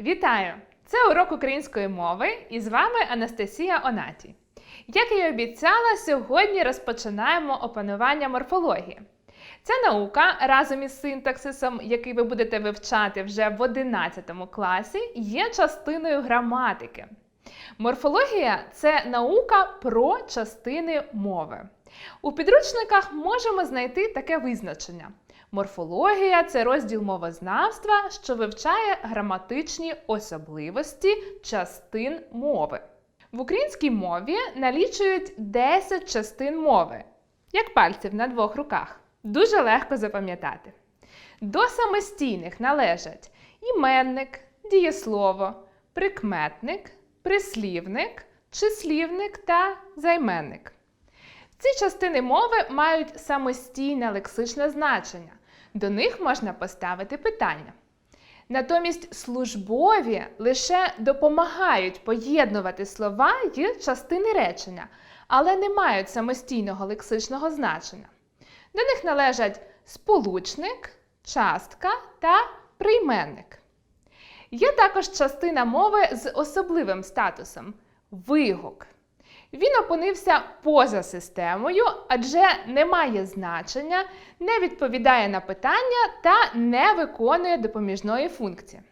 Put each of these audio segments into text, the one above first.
Вітаю! Це урок української мови і з вами Анастасія Онатій. Як і обіцяла, сьогодні розпочинаємо опанування морфології. Ця наука разом із синтаксисом, який ви будете вивчати вже в 11 класі, є частиною граматики. Морфологія це наука про частини мови. У підручниках можемо знайти таке визначення. Морфологія це розділ мовознавства, що вивчає граматичні особливості частин мови. В українській мові налічують 10 частин мови, як пальців на двох руках. Дуже легко запам'ятати. До самостійних належать іменник, дієслово, прикметник, прислівник, числівник та займенник. Ці частини мови мають самостійне лексичне значення. До них можна поставити питання. Натомість службові лише допомагають поєднувати слова й частини речення, але не мають самостійного лексичного значення. До них належать сполучник, частка та прийменник. Є також частина мови з особливим статусом вигук. Він опинився поза системою, адже не має значення, не відповідає на питання та не виконує допоміжної функції.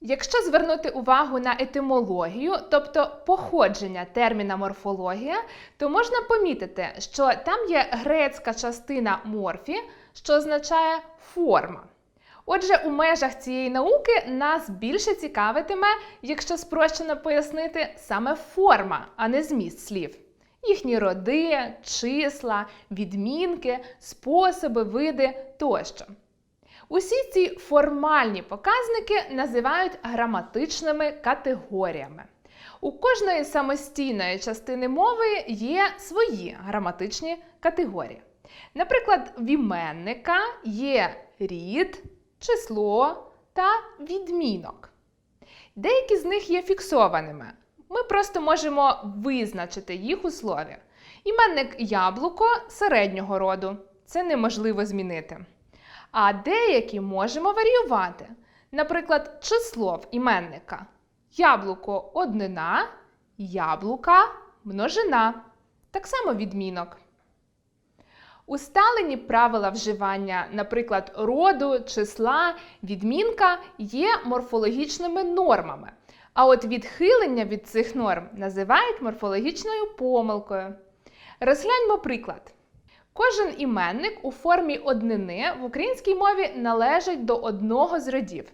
Якщо звернути увагу на етимологію, тобто походження терміна морфологія, то можна помітити, що там є грецька частина морфі, що означає форма. Отже, у межах цієї науки нас більше цікавитиме, якщо спрощено пояснити саме форма, а не зміст слів. Їхні роди, числа, відмінки, способи, види тощо. Усі ці формальні показники називають граматичними категоріями. У кожної самостійної частини мови є свої граматичні категорії. Наприклад, в іменника є рід, число та відмінок. Деякі з них є фіксованими. Ми просто можемо визначити їх у слові. Іменник яблуко середнього роду. Це неможливо змінити. А деякі можемо варіювати. Наприклад, число в іменника. Яблуко однина, яблука множина. Так само відмінок. Усталені правила вживання, наприклад, роду, числа, відмінка, є морфологічними нормами. А от відхилення від цих норм називають морфологічною помилкою. Розгляньмо приклад. Кожен іменник у формі однини в українській мові належить до одного з родів: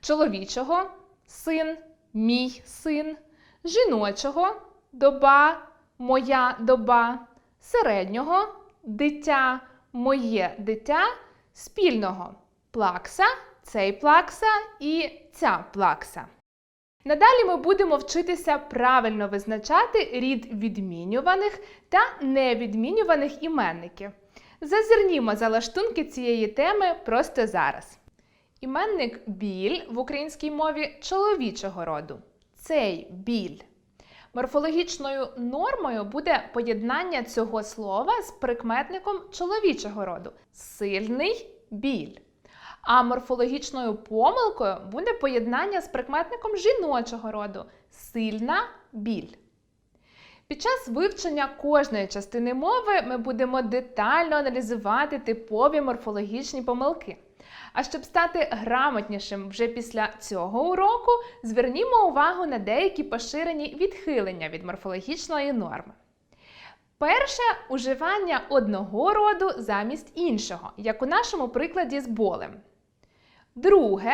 чоловічого син, мій син, жіночого доба, моя доба, середнього дитя, моє дитя, спільного плакса, цей плакса і ця плакса. Надалі ми будемо вчитися правильно визначати рід відмінюваних та невідмінюваних іменників. Зазирнімо за лаштунки цієї теми просто зараз. Іменник біль в українській мові чоловічого роду. Цей біль. Морфологічною нормою буде поєднання цього слова з прикметником чоловічого роду сильний біль. А морфологічною помилкою буде поєднання з прикметником жіночого роду сильна біль. Під час вивчення кожної частини мови ми будемо детально аналізувати типові морфологічні помилки. А щоб стати грамотнішим вже після цього уроку, звернімо увагу на деякі поширені відхилення від морфологічної норми. Перше уживання одного роду замість іншого, як у нашому прикладі з болем. Друге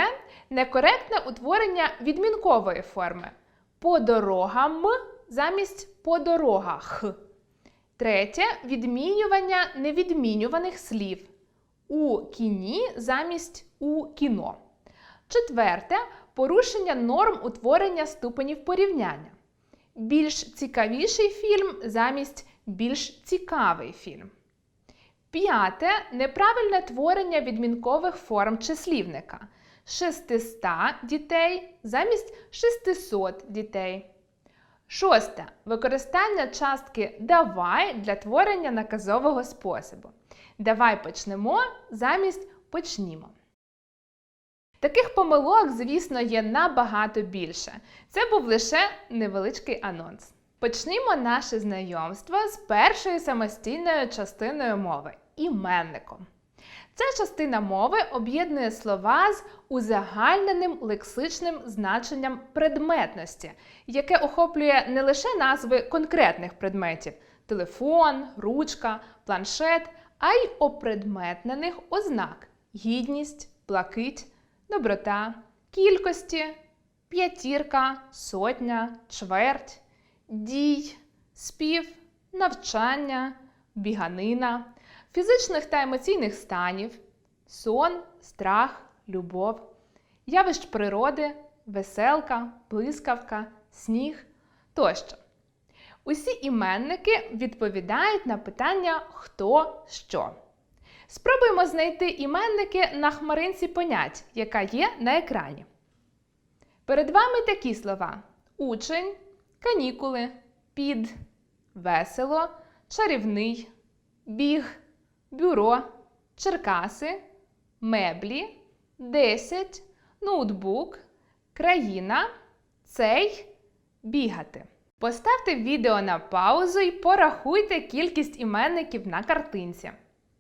некоректне утворення відмінкової форми по дорогам замість по дорогах. Третє відмінювання невідмінюваних слів у кіні замість у кіно. Четверте порушення норм утворення ступенів порівняння. Більш цікавіший фільм замість більш цікавий фільм. П'яте неправильне творення відмінкових форм числівника. 600 дітей замість 600 дітей. Шосте. Використання частки давай для творення наказового способу. Давай почнемо замість почнімо. Таких помилок, звісно, є набагато більше. Це був лише невеличкий анонс. Почнімо наше знайомство з першою самостійною частиною мови іменником. Ця частина мови об'єднує слова з узагальненим лексичним значенням предметності, яке охоплює не лише назви конкретних предметів телефон, ручка, планшет, а й опредметнених ознак гідність, блакить, доброта, кількості, п'ятірка, сотня, чверть, дій, спів, навчання, біганина, фізичних та емоційних станів, сон, страх, любов, явищ природи, веселка, блискавка, сніг тощо. Усі іменники відповідають на питання хто що. Спробуємо знайти іменники на хмаринці понять, яка є на екрані. Перед вами такі слова: учень, канікули, під, весело, чарівний, біг, бюро, черкаси, меблі, 10, ноутбук, країна, цей, бігати. Поставте відео на паузу і порахуйте кількість іменників на картинці.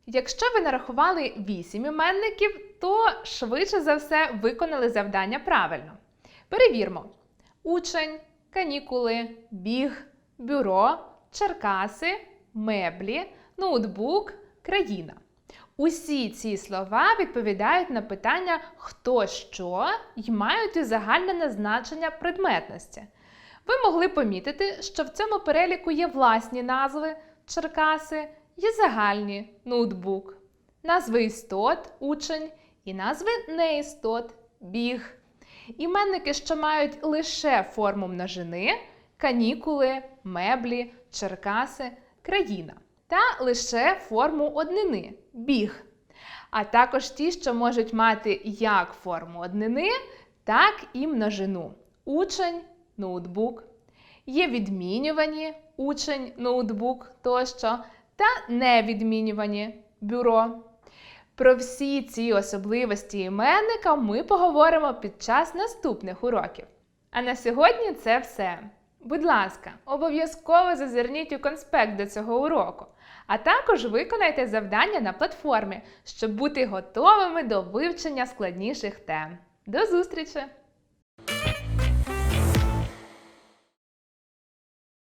Якщо ви нарахували 8 іменників, то швидше за все виконали завдання правильно. Перевірмо: учень, канікули, біг, бюро, черкаси, меблі, ноутбук, країна. Усі ці слова відповідають на питання хто що і мають узагальнене значення предметності. Ви могли помітити, що в цьому переліку є власні назви Черкаси, є загальні ноутбук, назви істот, учень і назви неістот біг. Іменники, що мають лише форму множини, канікули, меблі, черкаси, країна та лише форму однини біг. А також ті, що можуть мати як форму однини, так і множину учень, ноутбук. Є відмінювані учень, ноутбук тощо та невідмінювані бюро. Про всі ці особливості іменника ми поговоримо під час наступних уроків. А на сьогодні це все. Будь ласка, обов'язково зазирніть у конспект до цього уроку, а також виконайте завдання на платформі, щоб бути готовими до вивчення складніших тем. До зустрічі!